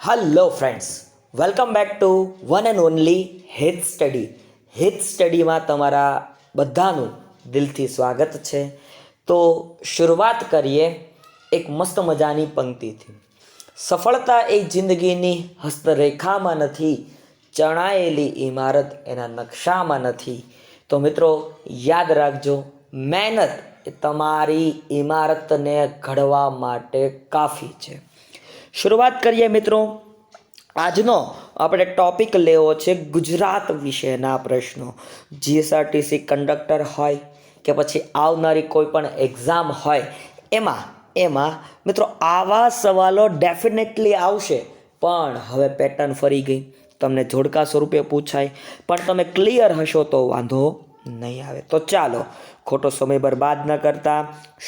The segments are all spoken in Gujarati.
Hello friends welcome back to one and only હેથ study હેથ સ્ટડીમાં તમારા બધાનું દિલથી સ્વાગત છે. તો શરૂઆત કરીએ એક મસ્ત મજાની પંક્તિથી. સફળતા એ જિંદગીની હસ્તરેખામાં નથી, ચણાયેલી ઇમારત એના નકશામાં નથી. તો મિત્રો, યાદ રાખજો, મહેનત એ તમારી ઇમારતને ઘડવા માટે કાફી છે. શરૂઆત કરીએ મિત્રો. આજનો આપણે ટોપિક લેવો છે ગુજરાત વિશેના પ્રશ્નો. જીએસઆરટીસી કંડક્ટર હોય કે પછી આવનારી કોઈ પણ એક્ઝામ હોય, એમાં એમાં મિત્રો આવા સવાલો ડેફિનેટલી આવશે. પણ હવે પેટર્ન ફરી ગઈ. તમને જોડકા સ્વરૂપે પૂછાય. પણ તમે ક્લિયર હશો તો વાંધો નહીં આવે. તો ચાલો, ખોટો સમય બરબાદ ન કરતા.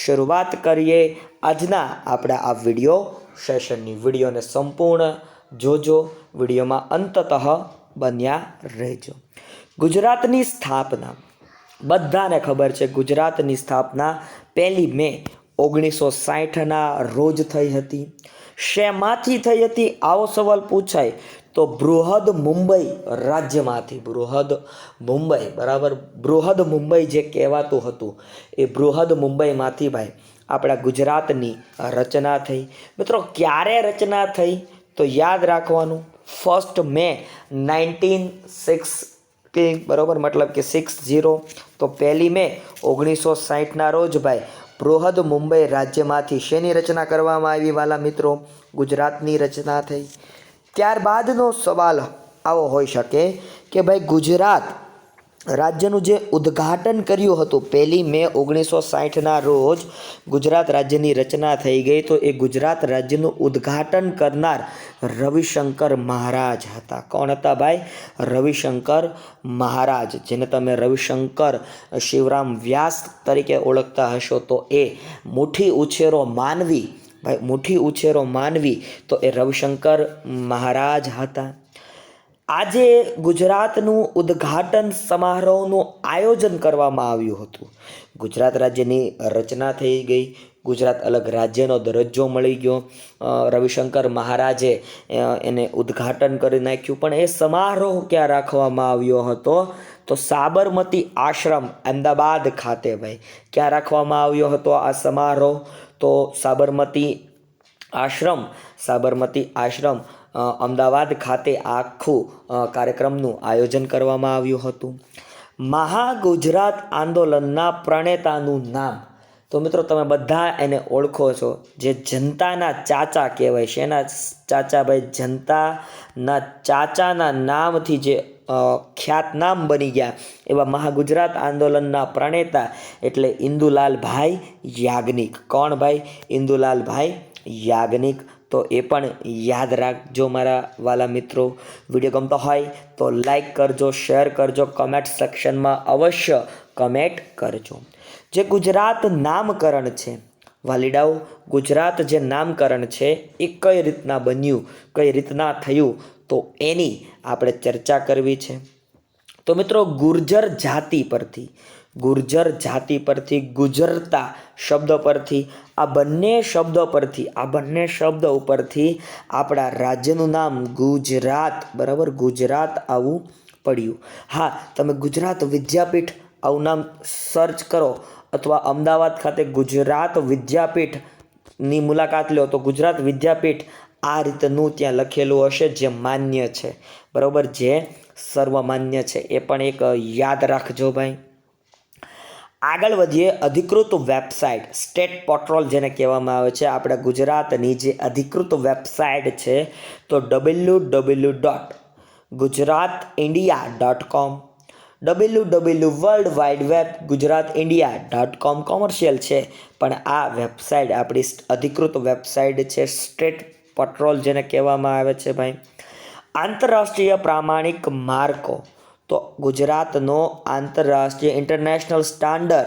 શરૂઆત કરીએ આજના આપણા આ વીડિયો સેશનની વિડીયોને સંપૂર્ણ જોજો. વિડીયોમાં અંતતઃ બન્યા રહેજો. ગુજરાતની સ્થાપના. બધાને ખબર છે, ગુજરાતની સ્થાપના પહેલી મે ઓગણીસો સાઠના રોજ થઈ હતી. શેમાંથી થઈ હતી? આવો સવાલ પૂછાય. તો બૃહદ મુંબઈ રાજ્યમાંથી. બૃહદ મુંબઈ, બરાબર? બૃહદ મુંબઈ જે કહેવાતું હતું, એ બૃહદ મુંબઈમાંથી ભાઈ. આપણા ગુજરાતની રચના થઈ. મિત્રો, ક્યારે રચના થઈ તો યાદ રાખવાનું. ફર્સ્ટ મે નાઇન્ટીન સિક્સ બરાબર? મતલબ કે સિક્સ જીરો તો પહેલી મે ઓગણીસો સાહીઠના રોજ ભાઈ બૃહદ મુંબઈ રાજ્યમાંથી શેની રચના કરવામાં આવી વાલા મિત્રો? ગુજરાતની રચના થઈ. ત્યારબાદનો સવાલ આવો હોઈ શકે કે ભાઈ ગુજરાત રાજ્યનું જે ઉદ્ઘાટન કર્યું હતું, પહેલી મે ઓગણીસો સાઠના રોજ ગુજરાત રાજ્યની રચના થઈ ગઈ તો એ ગુજરાત રાજ્યનું ઉદ્ઘાટન કરનાર રવિશંકર મહારાજ હતા. કોણ હતા ભાઈ? રવિશંકર મહારાજ, જેને તમે રવિશંકર શિવરામ વ્યાસ તરીકે ઓળખતા હશો તો એ મુઠ્ઠી ઉછેરો માનવી, ભાઈ મુઠ્ઠી ઉછેરો માનવી તો એ રવિશંકર મહારાજ હતા. આજે ગુજરાતનું ઉદ્ઘાટન સમારોહનું આયોજન કરવામાં આવ્યું હતું. ગુજરાત રાજ્યની રચના થઈ ગઈ. ગુજરાત અલગ રાજ્યનો દરજ્જો મળી ગયો. રવિશંકર મહારાજે એને ઉદ્ઘાટન કરી નાખ્યું. પણ એ સમારોહ ક્યાં રાખવામાં આવ્યો હતો? તો સાબરમતી આશ્રમ, અમદાવાદ ખાતે ભાઈ. ક્યાં રાખવામાં આવ્યો હતો આ સમારોહ? તો સાબરમતી આશ્રમ સાબરમતી આશ્રમ અમદાવાદ ખાતે આખું કાર્યક્રમનું આયોજન કરવામાં આવ્યું હતું. મહાગુજરાત આંદોલનના પ્રણેતાનું નામ. તો મિત્રો, તમે બધા એને ઓળખો છો. જે જનતાના ચાચા કહેવાય છે. એના ચાચા ભાઈ જનતાના ચાચાના નામથી જે ખ્યાતનામ બની ગયા એવા મહાગુજરાત આંદોલનના પ્રણેતા એટલે ઇન્દુલાલભાઈ યાજ્ઞિક. કોણ ભાઈ? ઇન્દુલાલભાઈ યાજ્ઞિક. તો એ પણ યાદ રાખજો મારા વાલા મિત્રો વીડિયો ગમતો હોય તો લાઈક કરજો શેર કરજો કમેન્ટ સેક્શનમાં અવશ્ય કમેન્ટ કરજો. જે ગુજરાત નામકરણ છે, વાલીડાઓ, ગુજરાત જે નામકરણ છે એ કઈ રીતના બન્યું, કઈ રીતના થયું, તો એની આપણે ચર્ચા કરવી છે. તો મિત્રો ગુર્જર જાતિ પરથી, ગુર્જર જાતિ પરથી ગુજરતા શબ્દ પરથી આ બંને શબ્દ પરથી, આ બંને શબ્દ ઉપરથી આપણા રાજ્યનું નામ ગુજરાત, બરાબર? ગુજરાત આવું પડ્યું. હા, તમે ગુજરાત વિદ્યાપીઠ આવું નામ સર્ચ કરો અથવા અમદાવાદ ખાતે ગુજરાત વિદ્યાપીઠની મુલાકાત લો, તો ગુજરાત વિદ્યાપીઠ આ રીતનું ત્યાં લખેલું હશે જે માન્ય છે. બરાબર? જે સર્વમાન્ય છે. એ પણ એક યાદ રાખજો ભાઈ. આગળ વધીએ અધિકૃત વેબસાઇટ, સ્ટેટ પેટ્રોલ જેને કહેવામાં આવે છે. આપણા ગુજરાતની જે અધિકૃત વેબસાઇટ છે, તો W W dot Gujarat India dot com W W world wide web Gujarat India dot com commercial છે. પણ આ વેબસાઇટ, આપણી અધિકૃત વેબસાઇટ છે, સ્ટેટ પેટ્રોલ જેને કહેવામાં આવે છે ભાઈ. આંતરરાષ્ટ્રીય પ્રામાણિક માર્કો તો ગુજરાતનો આંતરરાષ્ટ્રીય ઇન્ટરનેશનલ સ્ટાન્ડર્ડ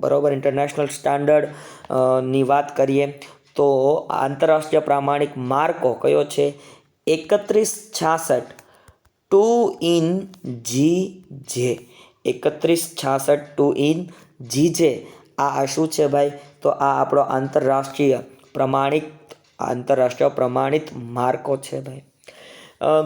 બરોબર ઇન્ટરનેશનલ સ્ટાન્ડર્ડની વાત કરીએ તો આંતરરાષ્ટ્રીય પ્રામાણિક માર્કો કયો છે? એકત્રીસ છાસઠ, ટુ ઇન જી જે. એકત્રીસ છાસઠ, ટુ ઇન જી જે. આ શું છે ભાઈ? તો આ આપણો આંતરરાષ્ટ્રીય પ્રમાણિક, આંતરરાષ્ટ્રીય પ્રમાણિત માર્કો છે ભાઈ.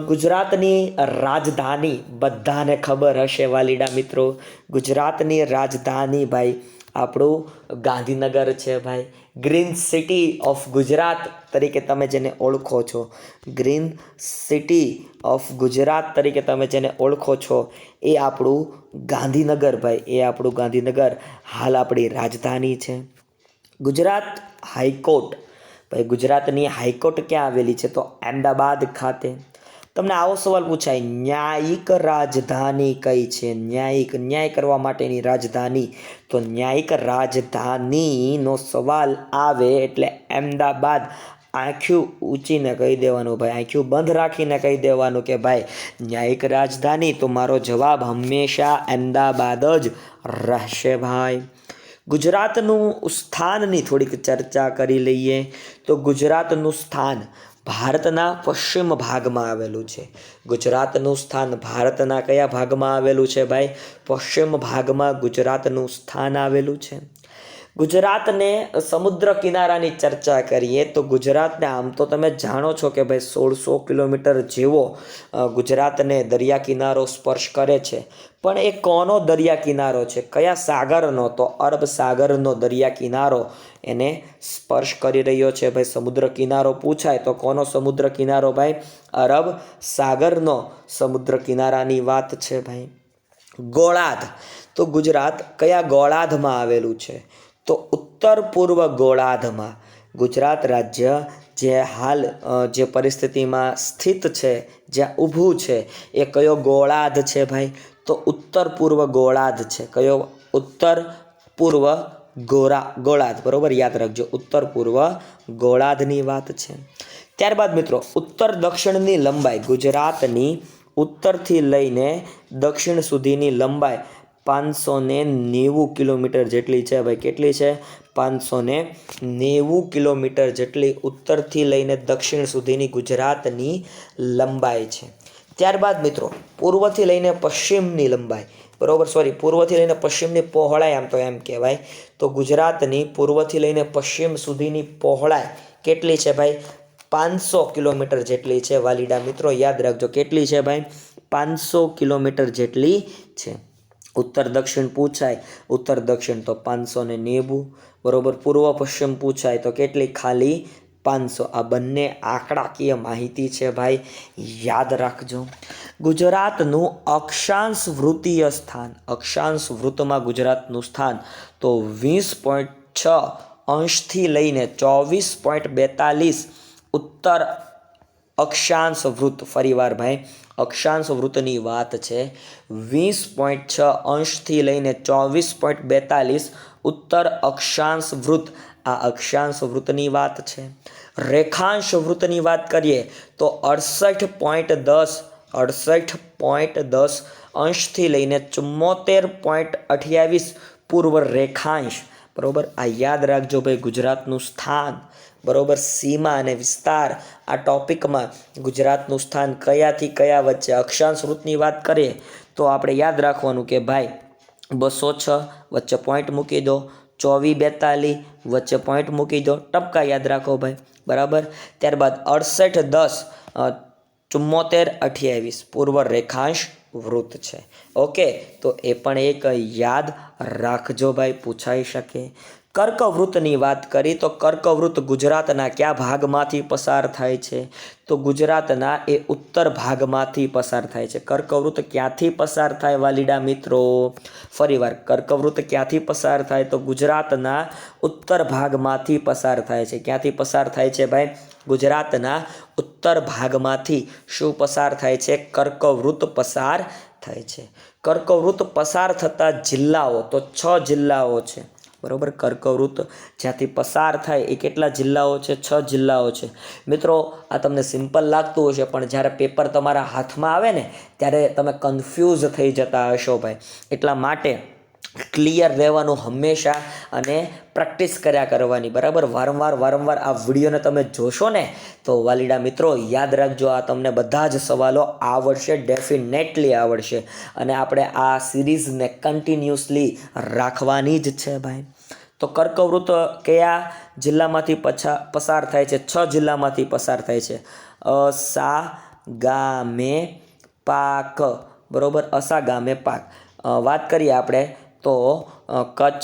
ગુજરાતની રાજધાની, બધાને ખબર હશે વાલીડા મિત્રો. ગુજરાતની રાજધાની ભાઈ, આપણું ગાંધીનગર છે ભાઈ. ગ્રીન સિટી ઓફ ગુજરાત તરીકે તમે જેને ઓળખો છો. ગ્રીન સિટી ઓફ ગુજરાત તરીકે તમે જેને ઓળખો છો, એ આપણું ગાંધીનગર ભાઈ. એ આપણું ગાંધીનગર. હાલ આપણી રાજધાની છે. Gujarat high court. ભાઈ, ગુજરાતની હાઈકોર્ટ ક્યાં આવેલી છે? તો અહેમદાબાદ ખાતે. તમને આવો સવાલ પૂછાય. ન્યાયિક રાજધાની કઈ છે? ન્યાયિક, ન્યાય કરવા માટેની રાજધાની. તો ન્યાયિક રાજધાનીનો સવાલ આવે એટલે અમદાવાદ. આંખ્યું ઊંચીને કહી દેવાનું ભાઈ આંખ્યું બંધ રાખીને કહી દેવાનું કે ભાઈ, ન્યાયિક રાજધાની. તો મારો જવાબ હંમેશા અહેમદાબાદ જ રહેશે ભાઈ. ગુજરાતનું સ્થાનની થોડીક ચર્ચા કરી લઈએ. તો ગુજરાતનું સ્થાન ભારતના પશ્ચિમ ભાગમાં આવેલું છે. ગુજરાતનું સ્થાન ભારતના કયા ભાગમાં આવેલું છે ભાઈ? પશ્ચિમ ભાગમાં ગુજરાતનું સ્થાન આવેલું છે. ગુજરાતને સમુદ્ર કિનારાની ચર્ચા કરીએ તો ગુજરાતને આમ તો તમે જાણો છો કે ભાઈ સોળસો કિલોમીટર જેવો ગુજરાતને દરિયા કિનારો સ્પર્શ કરે છે. પણ એ કોનો દરિયા કિનારો છે? કયા સાગરનો? તો અરબ સાગરનો દરિયા કિનારો એને સ્પર્શ કરી રહ્યો છે. ભાઈ સમુદ્ર કિનારો પૂછાય તો કોનો સમુદ્ર કિનારો ભાઈ? અરબ સાગરનો સમુદ્ર કિનારાની વાત છે ભાઈ. ગોળાધ તો ગુજરાત કયા ગોળાધમાં આવેલું છે? તો ઉત્તર પૂર્વ ગોળાર્ધમાં ગુજરાત રાજ્ય જે હાલ જે પરિસ્થિતિમાં સ્થિત છે, જ્યાં ઊભું છે, એ કયો ગોળાર્ધ છે ભાઈ? તો ઉત્તર પૂર્વ ગોળાર્ધ છે. કયો? ઉત્તર પૂર્વ ગોળા ગોળાર્ધ. બરાબર? યાદ રાખજો. ઉત્તર પૂર્વ ગોળાર્ધની વાત છે. ત્યારબાદ મિત્રો, ઉત્તર દક્ષિણની લંબાઈ ગુજરાતની ઉત્તરથી લઈને દક્ષિણ સુધીની લંબાઈ પાંચસો નેવું કિલોમીટર જેટલી છે ભાઈ, કેટલી છે? પાંચસો ને નેવું કિલોમીટર જેટલી ઉત્તરથી લઈને દક્ષિણ સુધીની ગુજરાતની લંબાઈ છે. ત્યારબાદ મિત્રો, પૂર્વથી લઈને પશ્ચિમની લંબાઈ, બરોબર? સોરી પૂર્વથી લઈને પશ્ચિમની પહોળાઈ આમ તો એમ કહેવાય. તો ગુજરાતની પૂર્વથી લઈને પશ્ચિમ સુધીની પહોળાઈ કેટલી છે ભાઈ? પાંચસો કિલોમીટર જેટલી છે વાલીડા મિત્રો, યાદ રાખજો, કેટલી છે ભાઈ? પાંચસો કિલોમીટર જેટલી છે. ઉત્તર દક્ષિણ પૂછાય, ઉત્તર દક્ષિણ તો પાંચસો ને નેવું, બરાબર? પૂર્વ પશ્ચિમ પૂછાય તો કેટલી? ખાલી પાંચસો. આ બંને આંકડાકીય માહિતી છે ભાઈ. યાદ રાખજો. ગુજરાતનું અક્ષાંશ વૃત્તીય સ્થાન, અક્ષાંશ વૃત્તમાં ગુજરાતનું સ્થાન તો વીસ પોઈન્ટ છ અંશથી લઈને ચોવીસ પોઈન્ટ બેતાલીસ ઉત્તર અક્ષાંશ વૃત્ત, ફરીવાર ભાઈ, અક્ષાંશ વૃત્તની વાત છે. વીસ પોઈન્ટ છ અંશથી લઈને ચોવીસ પોઈન્ટ બેતાલીસ ઉત્તર અક્ષાંશ વૃત્ત. આ અક્ષાંશ વૃત્તની વાત છે. રેખાંશ વૃત્તની વાત કરીએ તો અડસઠ પોઈન્ટ દસ, અડસઠ પોઈન્ટ દસ અંશથી લઈને ચુમ્મોતેર પોઈન્ટ અઠ્યાવીસ પૂર્વ રેખાંશ. બરોબર? આ યાદ રાખજો ભાઈ, ગુજરાતનું સ્થાન, બરાબર? સીમા અને વિસ્તાર, આ ટોપિકમાં ગુજરાતનું સ્થાન કયાથી કયા વચ્ચે? અક્ષાંશ વૃત્તની વાત કરીએ તો આપણે યાદ રાખવાનું કે ભાઈ, બસો છ વચ્ચે પોઈન્ટ મૂકી દો ચોવીસ બેતાલીસ વચ્ચે પોઈન્ટ મૂકી દો. ટપકા યાદ રાખો ભાઈ, બરાબર? ત્યારબાદ અડસઠ દસ ચુમ્મોતેર અઠ્યાવીસ, પૂર્વ રેખાંશ વૃત્ત છે. ઓકે તો એ પણ એક યાદ રાખજો ભાઈ, પૂછાઈ શકે. કર્કવૃત્તની વાત કરી, તો કર્કવૃત્ત ગુજરાતના કયા ભાગમાંથી પસાર થાય છે? તો ગુજરાતના એ ઉત્તર ભાગમાંથી પસાર થાય છે. કર્કવૃત્ત ક્યાંથી પસાર થાય વાલીડા મિત્રો? ફરીવાર, કર્કવૃત્ત ક્યાંથી પસાર થાય? તો ગુજરાતના ઉત્તર ભાગમાંથી પસાર થાય છે. ક્યાંથી પસાર થાય છે ભાઈ? ગુજરાતના ઉત્તર ભાગમાંથી શું પસાર થાય છે, કર્કવૃત્ત પસાર થાય છે. કર્કવૃત્ત પસાર થતા જિલ્લાઓ, તો છ જિલ્લાઓ છે. બરોબર? કર્કવૃત જ્યાંથી પસાર થાય, એ કેટલા જિલ્લાઓ છે? છ જિલ્લાઓ છે. મિત્રો, આ તમને સિમ્પલ લાગતું હશે, પણ જ્યારે પેપર તમારા હાથમાં આવે ને, ત્યારે તમે કન્ફ્યુઝ થઈ જતા હશો ભાઈ. એટલા માટે ક્લિયર રહેવાનું હંમેશા અને પ્રેક્ટિસ કર્યા કરવાની, બરાબર? વારંવાર વારંવાર આ વિડીયોને તમે જોશો ને, તો વાલીડા મિત્રો, યાદ રાખજો, આ તમને બધા જ સવાલો આવડશે ડેફિનેટલી આવડશે. અને આપણે આ સિરીઝને કન્ટિન્યુઅસલી રાખવાની જ છે ભાઈ. તો કર્કવૃત કયા જિલ્લામાંથી પછા, પસાર થાય છે? છ જિલ્લામાંથી પસાર થાય છે. અસા ગામે પાક, બરોબર? અસા ગામે પાક વાત કરીએ આપણે તો કચ્છ,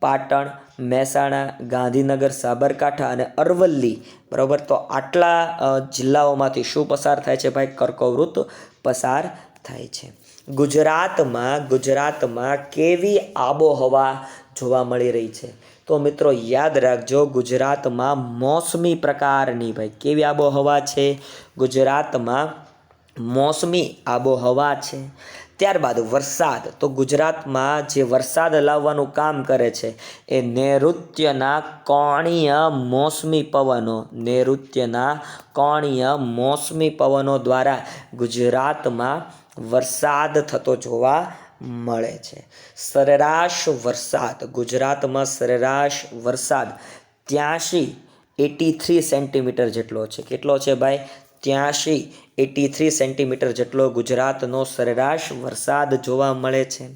પાટણ, મહેસાણા, ગાંધીનગર, સાબરકાંઠા અને અરવલ્લી, બરાબર? તો આટલા જિલ્લાઓમાંથી શું પસાર થાય છે ભાઈ? કર્કવૃત પસાર થાય છે. ગુજરાતમાં ગુજરાતમાં કેવી આબોહવા જોવા મળી રહી છે? તો મિત્રો, યાદ રાખજો, ગુજરાતમાં મોસમી પ્રકારની ભાઈ, કેવી આબોહવા છે? ગુજરાતમાં મોસમી આબોહવા છે. ત્યારબાદ વરસાદ. તો ગુજરાતમાં જે વરસાદ લાવવાનું કામ કરે છે એ નૈઋત્યના કોણીય મોસમી પવનો, નૈઋત્યના કોણીય મોસમી પવનો દ્વારા ગુજરાતમાં વરસાદ થતો જોવા મળે છે. સરેરાશ વરસાદ, ગુજરાતમાં સરેરાશ વરસાદ ત્યાંશી એટી થ્રી સેન્ટીમીટર જેટલો છે. કેટલો છે ભાઈ? ત્યાંશી એટી થ્રી સેન્ટીમીટર જેટલો ગુજરાતનો સરેરાશ વરસાદ જોવા મળે છે.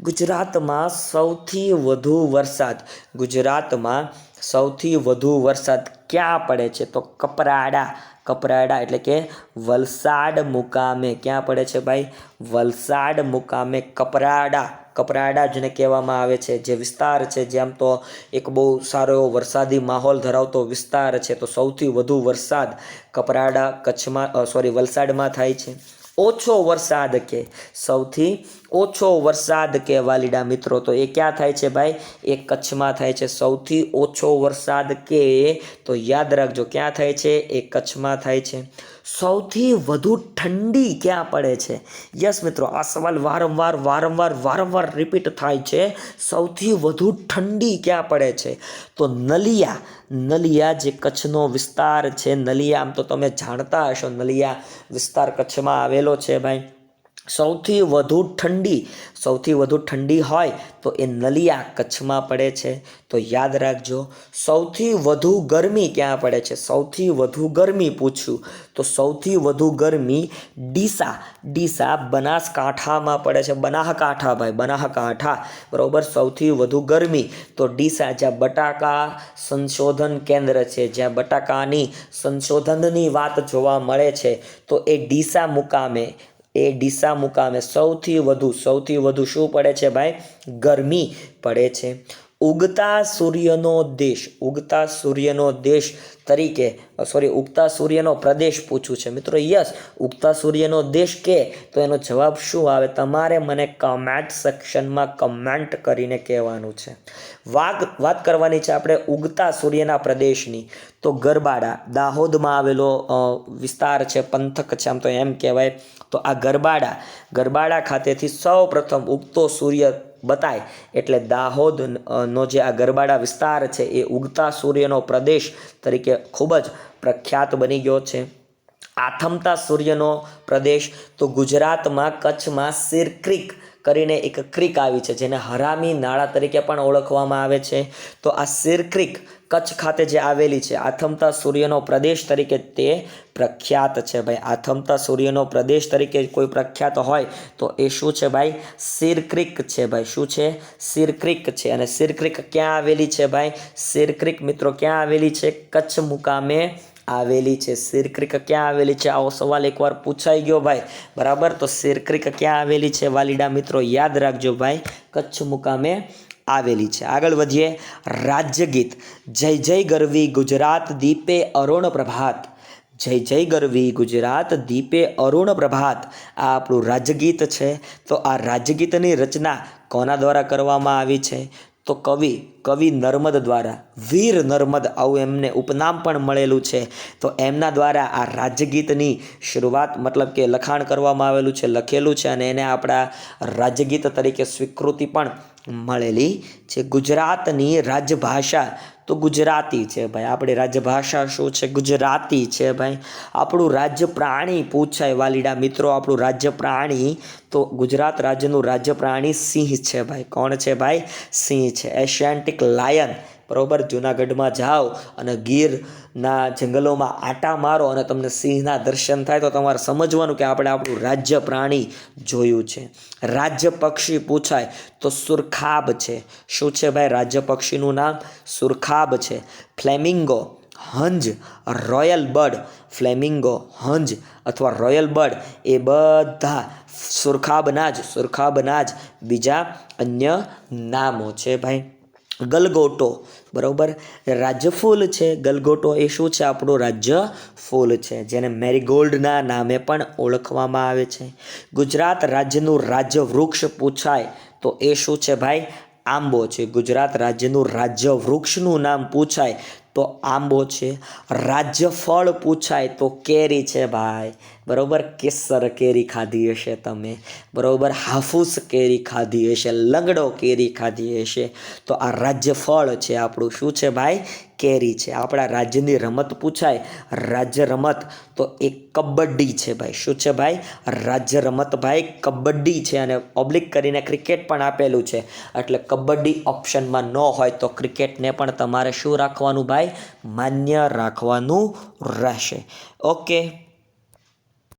ગુજરાતમાં સૌથી વધુ વરસાદ, ગુજરાતમાં સૌથી વધુ વરસાદ ક્યાં પડે છે? તો કપરાડા કપરાડા એટલે કે વલસાડ મુકામે. ક્યાં પડે છે ભાઈ? વલસાડ મુકામે કપરાડા. કપરાડા જેને કહેવામાં આવે છે, જે વિસ્તાર છે જેમ તો એક બહુ સારો એવો વરસાદી માહોલ ધરાવતો વિસ્તાર છે, તો સૌથી વધુ વરસાદ કપરાડા કચ્છમાં સોરી વલસાડમાં થાય છે. ઓછો વરસાદ કે, સૌથી ઓછો વરસાદ કે વાલીડા મિત્રો, તો એ ક્યાં થાય છે ભાઈ? એ કચ્છમાં થાય છે. સૌથી ઓછો વરસાદ કે, તો યાદ રાખજો, ક્યાં થાય છે? એ કચ્છમાં થાય છે. સૌથી વધુ ઠંડી ક્યાં પડે છે? યસ મિત્રો, આ સવાલ વારંવાર વારંવાર વારંવાર રિપીટ થાય છે. સૌથી વધુ ઠંડી ક્યાં પડે છે? તો નલિયા નલિયા જે કચ્છનો વિસ્તાર છે, નલિયા આમ તો તમે જાણતા હશો, નલિયા વિસ્તાર કચ્છમાં આવેલો છે ભાઈ. સૌથી વધુ ઠંડી, સૌથી વધુ ઠંડી હોય તો એ નલિયા કચ્છમાં પડે છે. તો યાદ રાખજો, સૌથી વધુ ગરમી ક્યાં પડે છે? સૌથી વધુ ગરમી પૂછ્યું. તો સૌથી વધુ ગરમી ડીસા ડીસા બનાસકાંઠામાં પડે છે. બનાહકાંઠા ભાઈ બનાહકાંઠા બરાબર? સૌથી વધુ ગરમી તો ડીસા, જ્યાં બટાકા સંશોધન કેન્દ્ર છે, જ્યાં બટાકાની સંશોધનની વાત જોવા મળે છે, તો એ ડીસા મુકામે એ ડીસા મુકામે સૌથી વધુ સૌથી વધુ શું પડે છે ભાઈ? ગરમી પડે છે. ઉગતા સૂર્યનો દેશ, ઉગતા સૂર્યનો દેશ તરીકે સોરી ઉગતા સૂર્યનો પ્રદેશ પૂછું છે. મિત્રો, યસ, ઉગતા સૂર્યનો દેશ કે? તો એનો જવાબ શું આવે? તમારે મને કમેન્ટ સેક્શનમાં કમેન્ટ કરીને કહેવાનું છે. વાત વાત કરવાની છે આપણે ઉગતા સૂર્યના પ્રદેશની. તો ગરબાડા, દાહોદમાં આવેલો વિસ્તાર છે, પંથક છે, આમ તો એમ કહેવાય. તો આ ગરબાડા ગરબાડા ખાતેથી સૌ પ્રથમ ઉગતો સૂર્ય બતાય. એટલે દાહોદ નો જે આ ગરબાડા વિસ્તાર છે, એ ઉગતા સૂર્યનો પ્રદેશ તરીકે ખૂબ જ પ્રખ્યાત બની ગયો છે. આથમતા સૂર્યનો પ્રદેશ તો ગુજરાતમાં કચ્છમાં સિર ક્રીક કરીને એક ક્રિક આવી છે, જેને હરામી નાળા તરીકે પણ ઓળખવામાં આવે છે. તો આ સિર ક્રિક કચ્છ ખાતે જે આવેલી છે, આથમતા સૂર્યનો પ્રદેશ તરીકે તે પ્રખ્યાત છે ભાઈ. આથમતા સૂર્યનો પ્રદેશ તરીકે કોઈ પ્રખ્યાત હોય તો એ શું છે ભાઈ? સિર છે ભાઈ. શું છે? સિર ક્રીક છે. અને સિર ક્રીક ક્યાં આવેલી છે ભાઈ? સિર ક્રિક મિત્રો ક્યાં આવેલી છે? કચ્છ મુકામે આવેલી છે. સિર ક્યાં આવેલી છે? આવો સવાલ એકવાર પૂછાઈ ગયો ભાઈ. બરાબર? તો સિર ક્યાં આવેલી છે? વાલીડા મિત્રો, યાદ રાખજો ભાઈ, કચ્છ મુકામે આવેલી છે. આગળ વધીએ. રાજ્યગીત જય જય ગરવી ગુજરાત દીપે અરુણ પ્રભાત. જય જય ગરવી ગુજરાત દીપે અરુણ પ્રભાત. આ આપણું રાજગીત છે. તો આ રાજગીતની રચના કોના દ્વારા કરવામાં આવી છે? તો કવિ કવિ નર્મદ દ્વારા, વીર નર્મદ આવું એમને ઉપનામ પણ મળેલું છે. તો એમના દ્વારા આ રાજગીતની શરૂઆત મતલબ કે લખાણ કરવામાં આવેલું છે, લખેલું છે અને એને આપણા રાજગીત તરીકે સ્વીકૃતિ પણ મળેલી છે. ગુજરાતની રાજભાષા તો ગુજરાતી છે ભાઈ. આપણી રાજ્યભાષા શું છે? ગુજરાતી છે ભાઈ. આપણું રાજ્ય પ્રાણી પૂછાય વાલીડા મિત્રો, આપણું રાજ્ય પ્રાણી તો ગુજરાત રાજ્યનું રાજ્ય પ્રાણી સિંહ છે ભાઈ. કોણ છે ભાઈ? સિંહ છે. એશિયાન્ટિક લાયન બરાબર? જુનાગઢમાં જાઓ અને ગીરના જંગલોમાં આટા મારો અને તમને સિંહના દર્શન થાય તો તમારે સમજવાનું કે આપણે આપણું રાજ્ય પ્રાણી જોયું છે. રાજ્ય પક્ષી પૂછાય તો સુરખાબ છે. શું છે ભાઈ રાજ્ય પક્ષીનું નામ? સુરખાબ છે. ફ્લેમિંગો, હંજ, રોયલ બર્ડ. ફ્લેમિંગો, હંજ અથવા રોયલ બર્ડ એ બધા સુરખાબના જ સુરખાબના જ. બીજા અન્ય નામો છે ભાઈ. ગલગોટો, બરાબર? રાજ્ય ફૂલ છે, ગલગોટો એ શું છે? આપણું રાજ્ય ફૂલ છે, જેને મેરીગોલ્ડના નામે પણ ઓળખવામાં આવે છે. ગુજરાત રાજ્યનું રાજ્ય વૃક્ષ પૂછાય તો એ શું છે ભાઈ? આંબો છે. ગુજરાત રાજ્યનું રાજ્ય વૃક્ષનું નામ પૂછાય તો આંબો છે. રાજ્ય ફળ પૂછાય તો કેરી છે ભાઈ. બરોબર કેસર કેરી ખાધી હશે તમે, બરોબર હાફૂસ કેરી ખાધી હશે, લંગડો કેરી ખાધી હશે. તો આ રાજ્ય ફળ છે આપણું. શું છે ભાઈ? કેરી છે. આપણા રાજ્યની રમત પૂછાય. રાજ્ય રમત તો એ કબડ્ડી છે ભાઈ. શું છે ભાઈ? રાજ્ય રમત ભાઈ કબડ્ડી છે અને ઓબ્લિક કરીને ક્રિકેટ પણ આપેલું છે. એટલે કબડ્ડી ઓપ્શનમાં ન હોય તો ક્રિકેટને પણ તમારે શું રાખવાનું ભાઈ? માન્ય રાખવાનું રહેશે. ઓકે